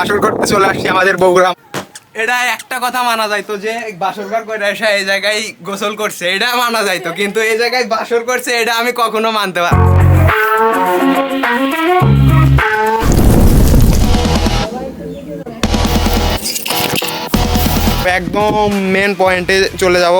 বাসর করতে চলে আসছি আমাদের বগুড়া। এটা একটা কথা মানা যাইতো যে বাসর ঘর করে এসে এই জায়গায় গোসল করছে এটা মানা যাইতো কিন্তু এই জায়গায় বাসর করছে এটা আমি কখনো মানতে পারব একদম মেন পয়েন্টে চলে যাব।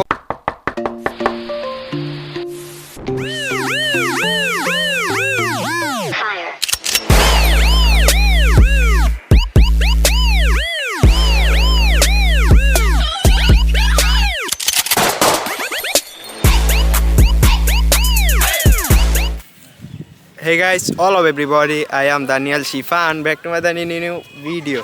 Hey guys, all of everybody, I am Daniel Shifa and back to my new video.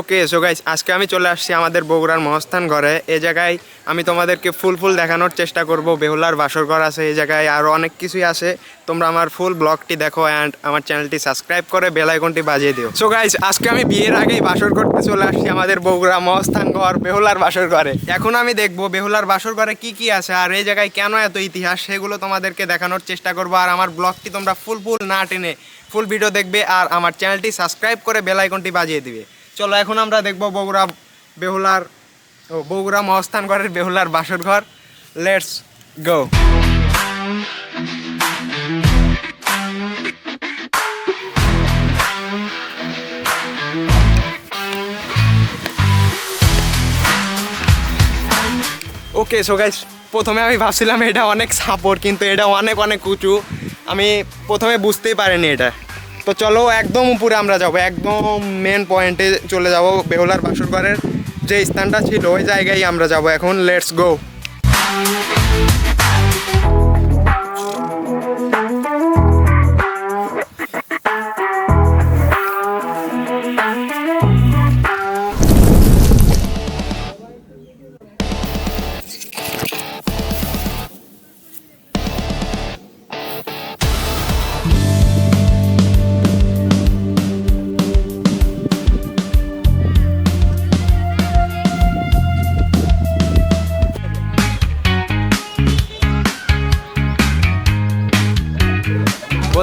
Okay so guys আজকে আমি চলে আসছি আমাদের বগুড়ার মহস্থান ঘরে। এ জায়গায় আমি তোমাদেরকে ফুল ফুল দেখানোর চেষ্টা করব। বেহুলার বাসর ঘর আছে এই জায়গায় আরও অনেক কিছুই আছে। তোমরা আমার ফুল ব্লগটি দেখো অ্যান্ড আমার চ্যানেলটি সাবস্ক্রাইব করে বেল আইকনটি বাজিয়ে দিও। সো গাইস আজকে আমি বিয়ের আগেই বাসর করতে চলে আসছি আমাদের বগুড়া মহস্থান ঘর, বেহুলার বাসর ঘরে। এখন আমি দেখব বেহুলার বাসর ঘরে কি কি আছে আর এই জায়গায় কেন এত ইতিহাস সেগুলো তোমাদেরকে দেখানোর চেষ্টা করব। আর আমার ব্লগটি তোমরা ফুল ফুল না টেনে ফুল ভিডিও দেখবে আর আমার চ্যানেলটি সাবস্ক্রাইব করে বেল আইকনটি বাজিয়ে দিবে। চলো, এখন আমরা দেখব বগুড়া বেহুলার, ও, বগুড়া মহস্থান ঘরের বেহুলার বাসর ঘর। Let's go okay so guys প্রথমে আমি ভাবছিলাম এটা অনেক সাপোর্ট, কিন্তু এটা অনেক অনেক উঁচু। আমি প্রথমে বুঝতেই পারিনি এটা। তো চলো একদম উপরে আমরা যাব, একদম মেন পয়েন্টে চলে যাব, বেহলার বাসর যে স্থানটা ছিল, ওই জায়গায় আমরা যাব। এখন লেটস গো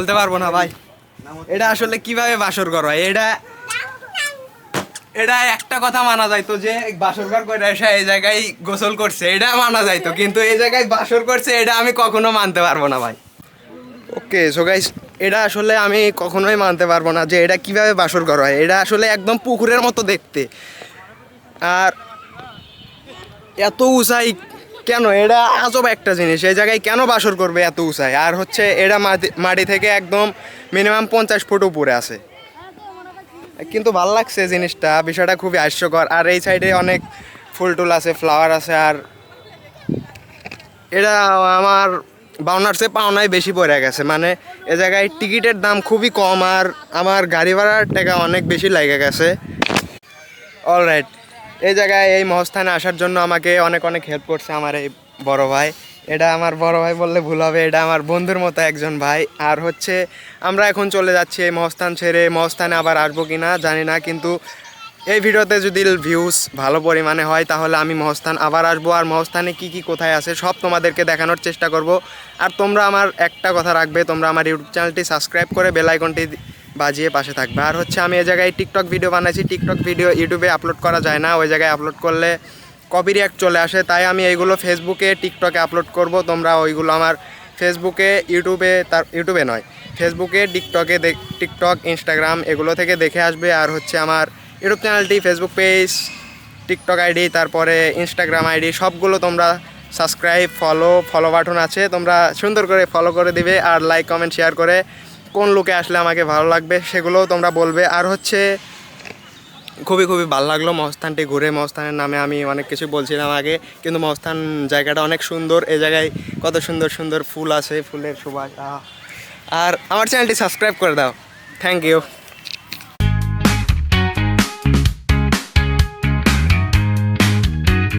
বলতে পারব না ভাই। এটা আসলে কীভাবে বাসর ঘর হয়? এটা এটা একটা কথা মানা যাইতো যে, বাসর ঘর করে এসে এই জায়গায় গোসল করছে, এটা মানা যাইতো। কিন্তু এই জায়গায় বাসর করছে, এটা আমি কখনো মানতে পারব না ভাই। ওকে সো গাইস এটা আসলে আমি কখনোই মানতে পারব না যে এটা কীভাবে বাসর ঘর হয়। এটা আসলে একদম পুকুরের মতো দেখতে। আর এত উঁচাই কেন? এটা আজব একটা জিনিস। এই জায়গায় কেন বাসর করবে এত উঁচাই আর হচ্ছে মাটি মাটি থেকে একদম মিনিমাম পঞ্চাশ ফুট উপরে আছে। কিন্তু ভালো লাগছে জিনিসটা, বিষয়টা খুবই হাস্যকর। আর এই সাইডে অনেক ফুল টুল আছে ফ্লাওয়ার আছে, আর এটা আমার বাউনার চেয়ে পাওনায় বেশি পড়ে গেছে। মানে এ জায়গায় টিকিটের দাম খুবই কম, আর আমার গাড়ি ভাড়ার টাকা অনেক বেশি লেগে গেছে। অলরাইট এই জায়গায়, এই মহস্থানে আসার জন্য আমাকে অনেক অনেক হেল্প করছে আমার এই বড় ভাই। এটা আমার বড় ভাই বললে ভুল হবে, এটা আমার বন্ধুর মতো একজন ভাই। আর হচ্ছে, আমরা এখন চলে যাচ্ছি এই মহস্থান ছেড়ে। মহস্থানে আবার আসব কি না জানি না, কিন্তু এই ভিডিওতে যদি ভিউজ ভালো পরিমাণে হয়, তাহলে আমি মহস্থান আবার আসব। আর মহস্থানে কি কি, কোথায় আছে, সব তোমাদেরকে দেখানোর চেষ্টা করব। আর তোমরা আমার একটা কথা রাখবে, তোমরা আমার ইউটিউব চ্যানেলটি সাবস্ক্রাইব করে বেল আইকনটি বাজিয়ে পাশে থাকবে। আর হচ্ছে আমি এই জায়গায় টিকটক ভিডিও বানাইছি। টিকটক ভিডিও ইউটিউবে আপলোড করা যায় না। ওই জায়গায় আপলোড করলে কপি চলে আসে। তাই আমি এইগুলো ফেসবুকে টিকটকে আপলোড করব। তোমরা ওইগুলো আমার ফেসবুকে ইউটিউবে তার ইউটিউবে নয় ফেসবুকে টিকটকে টিকটক ইনস্টাগ্রাম এগুলো থেকে দেখে আসবে। আর হচ্ছে আমার ইউটিউব চ্যানেলটি ফেসবুক পেজ টিকটক আইডি তারপরে ইনস্টাগ্রাম আইডি সবগুলো তোমরা সাবস্ক্রাইব ফলো ফলো বাটন আছে। তোমরা সুন্দর করে ফলো করে দিবে। আর লাইক কমেন্ট শেয়ার করে কোন লোকে আসলে আমাকে ভালো লাগবে সেগুলোও তোমরা বলবে। আর হচ্ছে, খুবই খুবই ভালো লাগল মহস্থানটি ঘুরে। মহস্থানের নামে আমি অনেক কিছু বলছিলাম আগে, কিন্তু মহস্থান জায়গাটা অনেক সুন্দর। এই জায়গায় কত সুন্দর সুন্দর ফুল আছে, ফুলের সুবাস আর আমার চ্যানেলটি সাবস্ক্রাইব করে দাও। Thank you